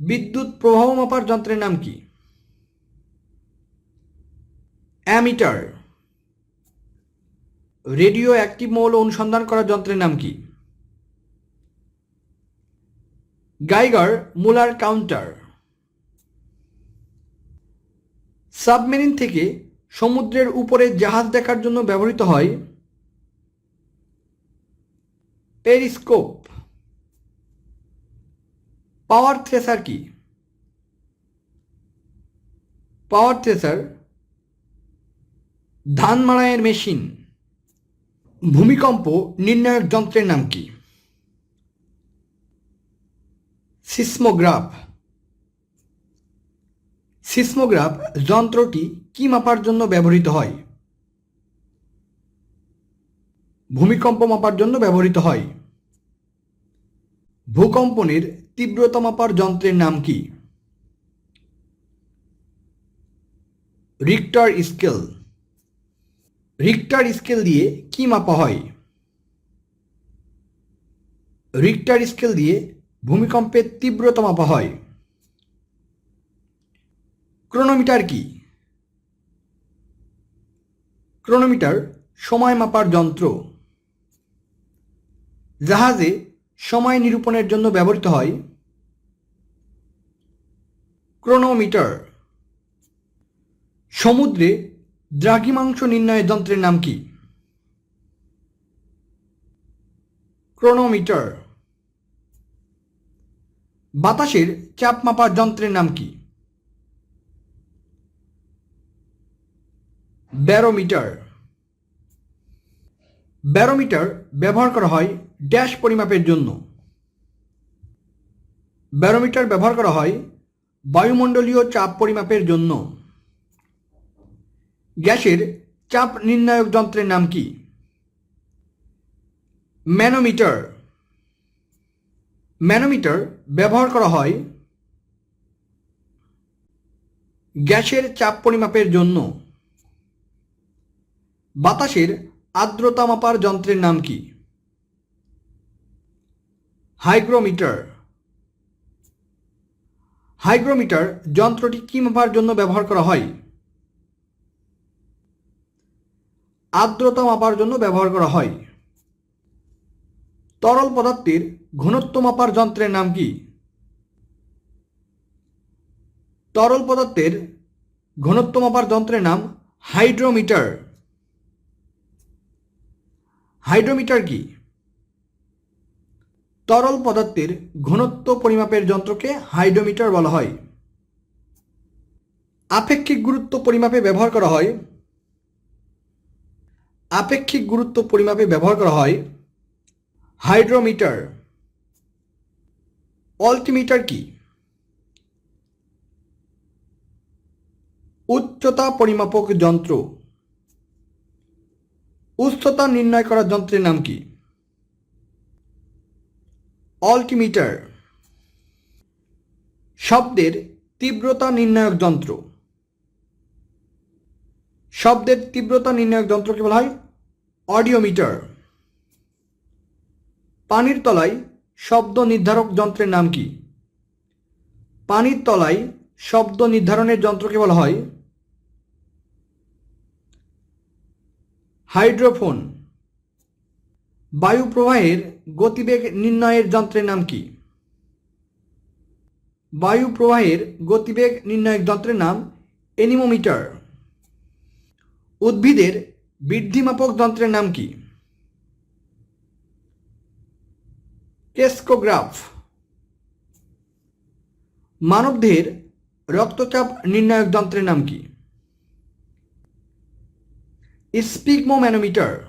বিদ্যুৎ প্রবাহ মাপার যন্ত্রের নাম কি? অ্যামিটার। রেডিও অ্যাক্টিভ মৌল অনুসন্ধান করার যন্ত্রের নাম কি? গাইগার মুলার কাউন্টার। সাবমেরিন থেকে সমুদ্রের উপরে জাহাজ দেখার জন্য ব্যবহৃত হয় পেরিস্কোপ। পাওয়ার থ্রেসার কি? পাওয়ার থ্রেসার ধান মাড়াইয়ের মেশিন। ভূমিকম্প নির্ণায়ক যন্ত্রের নাম কি? সিসমোগ্রাফ। সিসমোগ্রাফ যন্ত্রটি কি মাপার জন্য ব্যবহৃত হয়? ভূমিকম্প মাপার জন্য ব্যবহৃত হয়। ভূকম্পনের তীব্রতা মাপার যন্ত্রের নাম কি? Richter scale. রিক্টার স্কেল দিয়ে কি মাপা হয়? রিক্টার স্কেল দিয়ে ভূমিকম্পের তীব্রতা মাপা হয়। ক্রোনোমিটার কি? ক্রোনোমিটার সময় মাপার যন্ত্র। জাহাজে সময় নিরূপণের জন্য ব্যবহৃত হয় ক্রোনোমিটার সমুদ্রে দ্রাঘিমাংশ নির্ণয়ের যন্ত্রের নাম কি? ক্রোনোমিটার বাতাসের চাপ মাপার যন্ত্রের নাম কি? ব্যারোমিটার ব্যারোমিটার ব্যবহার করা হয় ড্যাশ পরিমাপের জন্য। ব্যারোমিটার ব্যবহার করা হয় বায়ুমণ্ডলীয় চাপ পরিমাপের জন্য। গ্যাসের চাপ নির্ণায়ক যন্ত্রের নাম কি? ম্যানোমিটার। ম্যানোমিটার ব্যবহার করা হয় গ্যাসের চাপ পরিমাপের জন্য। বাতাসের আর্দ্রতা মাপার যন্ত্রের নাম কি? হাইগ্রোমিটার। হাইগ্রোমিটার যন্ত্রটি কি মাপার জন্য ব্যবহার করা হয়? আর্দ্রতা মাপার জন্য ব্যবহার করা হয়। তরল পদার্থের ঘনত্ব মাপার যন্ত্রের নাম কি? তরল পদার্থের ঘনত্ব মাপার যন্ত্রের নাম হাইড্রোমিটার। হাইড্রোমিটার কি? তরল পদার্থের ঘনত্ব পরিমাপের যন্ত্রকে হাইড্রোমিটার বলা হয়। আপেক্ষিক গুরুত্ব পরিমাপে ব্যবহার করা হয়। আপেক্ষিক গুরুত্ব পরিমাপে ব্যবহার করা হয়। হাইড্রোমিটার। অল্টিমিটার কি? উচ্চতা পরিমাপক যন্ত্র। উচ্চতা নির্ণয় করার যন্ত্রের নাম কি? অল্টিমিটার শব্দের তীব্রতা নির্ণায়ক যন্ত্র। শব্দের তীব্রতা নির্ণায়ক যন্ত্রকে বলা হয়? অডিওমিটার। পানির তলায় শব্দ নির্ধারক যন্ত্রের নাম কি? পানির তলায় শব্দ নির্ধারণের যন্ত্রকে বলা হয়? হাইড্রোফোন। বায়ু প্রবাহের গতিবেগ নির্ণয়ের যন্ত্রের নাম কি? বায়ু প্রবাহের গতিবেগ নির্ণয়ের যন্ত্রের নাম এনিমোমিটার উদ্ভিদের বৃদ্ধিমাপক যন্ত্রের নাম কি? কেস্কোগ্রাফ। মানবদেহের রক্তচাপ নির্ণায়ক যন্ত্রের নাম কি? স্পিগমোম্যানোমিটার।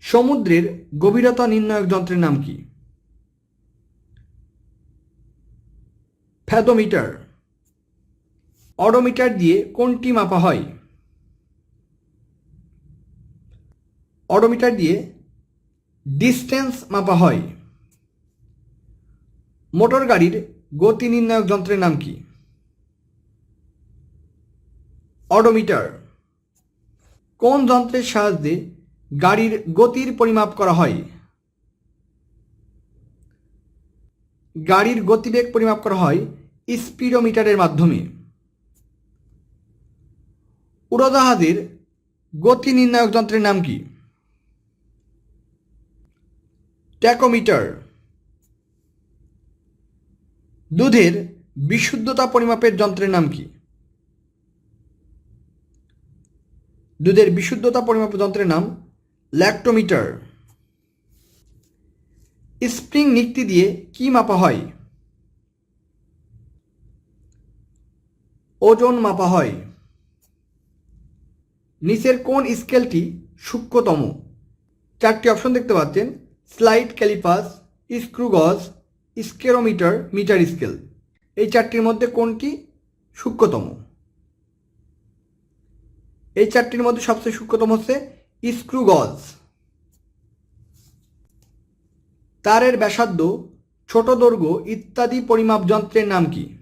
সমুদ্রের গভীরতা নির্ণায়ক যন্ত্রের নাম কি? ফ্যাদোমিটার। অডোমিটার দিয়ে কোনটি মাপা হয়? অডোমিটার দিয়ে ডিস্টেন্স মাপা হয়। মোটর গাড়ির গতি নির্ণায়ক যন্ত্রের নাম কি? অডোমিটার। কোন যন্ত্রের সাহায্যে গাড়ির গতির পরিমাপ করা হয়? গাড়ির গতিবেগ পরিমাপ করা হয় স্পিডোমিটারের মাধ্যমে। উড়োজাহাজের গতি নির্ণায়ক যন্ত্রের নাম কি? ট্যাকোমিটার। দুধের বিশুদ্ধতা পরিমাপের যন্ত্রের নাম কি? দুধের বিশুদ্ধতা পরিমাপ যন্ত্রের নাম ল্যাক্টোমিটার। স্প্রিং নিক্তি দিয়ে কি মাপা হয়? ওজন মাপা হয়। নিচের কোন স্কেলটি সূক্ষ্মতম? চারটি অপশন দেখতে পাচ্ছেন। Slide, callipers screw gauge spherometer, metre scale. এই চারটির মধ্যে কোনটি সূক্ষ্মতম? এই চারটির মধ্যে সবচেয়ে সূক্ষ্মতম হচ্ছে স্ক্রুগজ তারের ব্যাসার্ধ, ছোট দৈর্ঘ্য ইত্যাদি পরিমাপ যন্ত্রের নাম কি?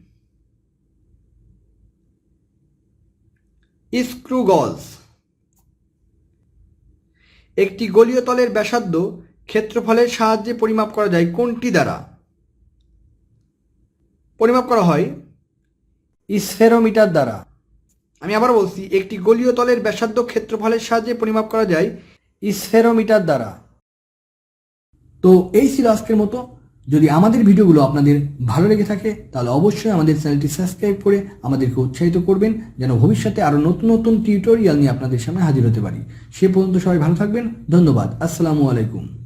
স্ক্রুগজ একটি গলীয় তলের ব্যাসার্ধ ক্ষেত্রফলের সাহায্যে পরিমাপ করা যায় কোনটি দ্বারা? পরিমাপ করা হয় স্ফেরোমিটার দ্বারা। আমি আবার বলছি, একটি গলীয় তলের ব্যাসার্ধ ক্ষেত্রফলের সাহায্যে পরিমাপ করা যায় স্ফেরোমিটার দ্বারা। তো এই ছিল আজকের মতো। যদি আমাদের ভিডিওগুলো আপনাদের ভালো লেগে থাকে, তাহলে অবশ্যই আমাদের চ্যানেলটি সাবস্ক্রাইব করে আমাদেরকে উৎসাহিত করবেন, যেন ভবিষ্যতে আরও নতুন নতুন টিউটোরিয়াল নিয়ে আপনাদের সামনে হাজির হতে পারি। সে পর্যন্ত সবাই ভালো থাকবেন। ধন্যবাদ। আসসালামু আলাইকুম।